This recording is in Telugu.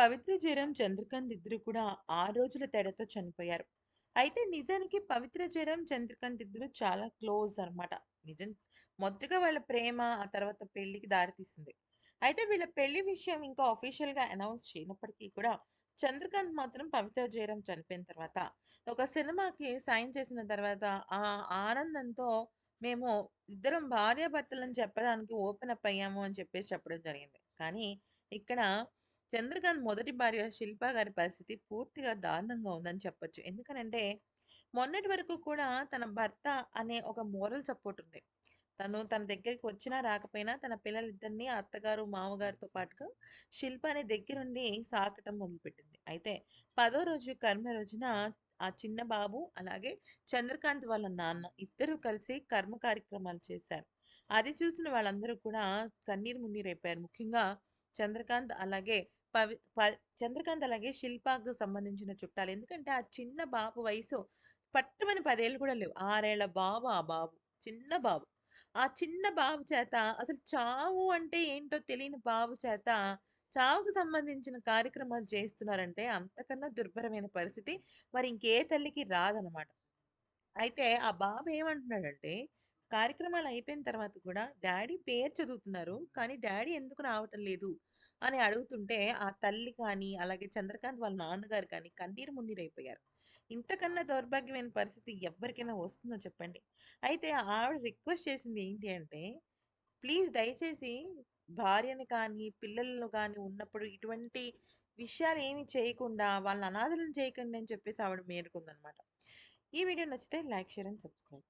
పవిత్ర జయరాం, చంద్రకాంత్ ఇద్దరు కూడా ఆరు రోజుల తేడాతో చనిపోయారు. అయితే నిజానికి పవిత్ర జయరాం, చంద్రకాంత్ ఇద్దరు చాలా క్లోజ్ అనమాట నిజం మొదటగా వాళ్ళ ప్రేమ ఆ తర్వాత పెళ్ళికి దారితీసింది. అయితే వీళ్ళ పెళ్ళి విషయం ఇంకా ఆఫీషియల్‌గా అనౌన్స్ చేయనప్పటికీ కూడా చంద్రకాంత్ మాత్రం పవిత్ర జయరాం చనిపోయిన తర్వాత ఒక సినిమాకి సైన్ చేసిన తర్వాత ఆ ఆనందంతో మేము ఇద్దరం భార్యాభర్తలను చెప్పడానికి ఓపెన్ అప్ అయ్యాము అని చెప్పేసి చెప్పడం జరిగింది. కానీ ఇక్కడ చంద్రకాంత్ మొదటి భార్య శిల్ప గారి పరిస్థితి పూర్తిగా దారుణంగా ఉందని చెప్పొచ్చు. ఎందుకనంటే మొన్నటి వరకు కూడా తన భర్త అనే ఒక మోరల్ సపోర్ట్ ఉంది. తను తన దగ్గరికి వచ్చినా రాకపోయినా తన పిల్లలిద్దరిని అత్తగారు, మామగారితో పాటుగా శిల్పని దగ్గరుండి సాకటం మొదలుపెట్టింది. అయితే పదో రోజు కర్మ రోజున ఆ చిన్న బాబు అలాగే చంద్రకాంత్ వాళ్ళ నాన్న ఇద్దరూ కలిసి కర్మ కార్యక్రమాలు చేశారు. అది చూసిన వాళ్ళందరూ కూడా కన్నీరు మున్నీరైపోయారు. ముఖ్యంగా చంద్రకాంత్ అలాగే పవి ప చంద్రకాంత్ అలాగే శిల్పాకు సంబంధించిన చుట్టాలు. ఎందుకంటే ఆ చిన్న బాబు వయసు పట్టుమని పదేళ్ళు కూడా లేవు. ఆరేళ్ళ బాబు ఆ బాబు. చిన్న బాబు. ఆ చిన్న బాబు చేత అసలు చావు అంటే ఏంటో తెలియని బాబు చేత చావుకు సంబంధించిన కార్యక్రమాలు చేస్తున్నారంటే అంతకన్నా దుర్భరమైన పరిస్థితి మరి ఇంకే తల్లికి రాదనమాట. అయితే ఆ బాబు ఏమంటున్నాడంటే కార్యక్రమాలు అయిపోయిన తర్వాత కూడా డాడీ పేరు చదువుతున్నారు. కానీ డాడీ ఎందుకు రావటం లేదు అని అడుగుతుంటే ఆ తల్లి కానీ, అలాగే చంద్రకాంత్ వాళ్ళ నాన్నగారు కానీ కన్నీరు మున్నీరైపోయారు. ఇంతకన్నా దౌర్భాగ్యమైన పరిస్థితి ఎవరికైనా వస్తుందో చెప్పండి. అయితే ఆవిడ రిక్వెస్ట్ చేసింది ఏంటి అంటే, ప్లీజ్ దయచేసి భార్యని కానీ, పిల్లలను కానీ ఉన్నప్పుడు ఇటువంటి విషయాలు ఏమి చేయకుండా వాళ్ళని అనాథలను చేయకుండా అని చెప్పేసి ఆవిడ మేరుకుందనమాట ఈ వీడియో నచ్చితే లైక్, షేర్ అండ్ సబ్స్క్రైబ్.